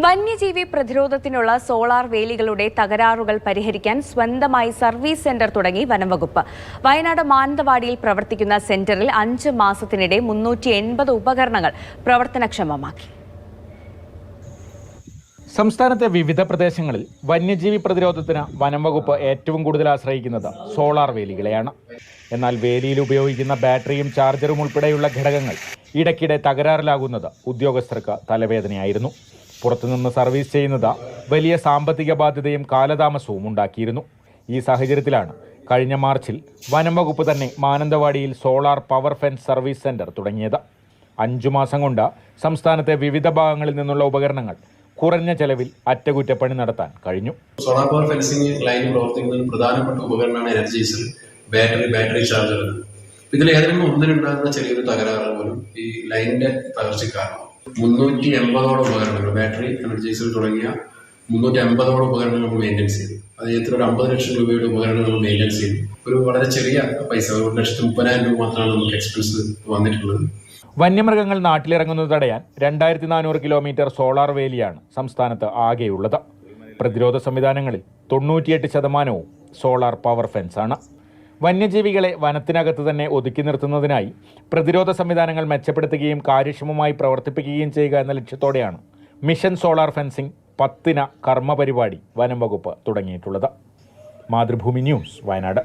വന്യജീവി പ്രതിരോധത്തിനുള്ള സോളാർ വേലികളുടെ തകരാറുകൾ പരിഹരിക്കാൻ സ്വന്തമായി സർവീസ് സെന്റർ തുടങ്ങി വനംവകുപ്പ്. വയനാട് മാനന്തവാടിയിൽ പ്രവർത്തിക്കുന്ന സെന്ററിൽ അഞ്ച് മാസത്തിനിടെ മുന്നൂറ്റി എൺപത് ഉപകരണങ്ങൾ പ്രവർത്തനക്ഷമമാക്കി. സംസ്ഥാനത്തെ വിവിധ പ്രദേശങ്ങളിൽ വന്യജീവി പ്രതിരോധത്തിന് വനംവകുപ്പ് ഏറ്റവും കൂടുതൽ ആശ്രയിക്കുന്നത് സോളാർ വേലികളെയാണ്. എന്നാൽ വേലിയിൽ ഉപയോഗിക്കുന്ന ബാറ്ററിയും ചാർജറും ഉൾപ്പെടെയുള്ള ഘടകങ്ങൾ ഇടയ്ക്കിടെ തകരാറിലാകുന്നത് ഉദ്യോഗസ്ഥർക്ക് തലവേദനയായിരുന്നു. പുറത്തുനിന്ന് സർവീസ് ചെയ്യുന്നത് വലിയ സാമ്പത്തിക ബാധ്യതയും കാലതാമസവും ഉണ്ടാക്കിയിരുന്നു. ഈ സാഹചര്യത്തിലാണ് കഴിഞ്ഞ മാർച്ചിൽ വനം വകുപ്പ് തന്നെ മാനന്തവാടിയിൽ solar power fence service centre തുടങ്ങിയത്. അഞ്ചു മാസം കൊണ്ട് സംസ്ഥാനത്തെ വിവിധ ഭാഗങ്ങളിൽ നിന്നുള്ള ഉപകരണങ്ങൾ കുറഞ്ഞ ചെലവിൽ അറ്റകുറ്റപ്പണി നടത്താൻ കഴിഞ്ഞു. സോളാർ പവർ ഫെൻസിംഗ് ലൈൻ പ്രവർത്തിക്കുന്ന പ്രധാനപ്പെട്ട ഉപകരണമാണ് എനർജൈസർ ബാറ്ററി ബാറ്ററി ചാർജർ ഇതിൽ ഏതെങ്കിലും ഒന്നിനുണ്ടാകുന്ന ചെറിയൊരു തകരാറ് പോലും ഈ ലൈനിന്റെ തകർച്ച കാരണം മുന്നൂറ്റി എൺപതോളം ഉപകരണങ്ങൾ. ബാറ്ററി എനർജൈസർ തുടങ്ങിയ മുന്നൂറ്റി അമ്പതോളം ഉപകരണങ്ങൾ നമ്മൾ മെയിന്റെനൻസ് ചെയ്തു. അത് എത്ര ഒരു അമ്പത് ലക്ഷം രൂപയുടെ ഉപകരണങ്ങൾ നമ്മൾ മെയിന്റെനൻസ് ചെയ്തു. ഒരു വളരെ ചെറിയ പൈസ ഒരു ലക്ഷത്തി മുപ്പതിനായിരം രൂപ മാത്രമാണ് നമുക്ക് എക്സ്പെൻസ് വന്നിട്ടുള്ളത്. വന്യമൃഗങ്ങൾ നാട്ടിലിറങ്ങുന്നത് തടയാൻ രണ്ടായിരത്തി നാനൂറ് കിലോമീറ്റർ സോളാർ വേലിയാണ് സംസ്ഥാനത്ത് ആകെയുള്ളത്. പ്രതിരോധ സംവിധാനങ്ങളിൽ തൊണ്ണൂറ്റിയെട്ട് ശതമാനവും സോളാർ പവർ ഫെൻസാണ്. വന്യജീവികളെ വനത്തിനകത്ത് തന്നെ ഒതുക്കി നിർത്തുന്നതിനായി പ്രതിരോധ സംവിധാനങ്ങൾ മെച്ചപ്പെടുത്തുകയും കാര്യക്ഷമമായി പ്രവർത്തിപ്പിക്കുകയും ചെയ്യുക എന്ന ലക്ഷ്യത്തോടെയാണ് മിഷൻ സോളാർ ഫെൻസിംഗ് പത്തിന കർമ്മ പരിപാടി വനം വകുപ്പ് തുടങ്ങിയിട്ടുള്ളത്. മാതൃഭൂമി ന്യൂസ് വയനാട്.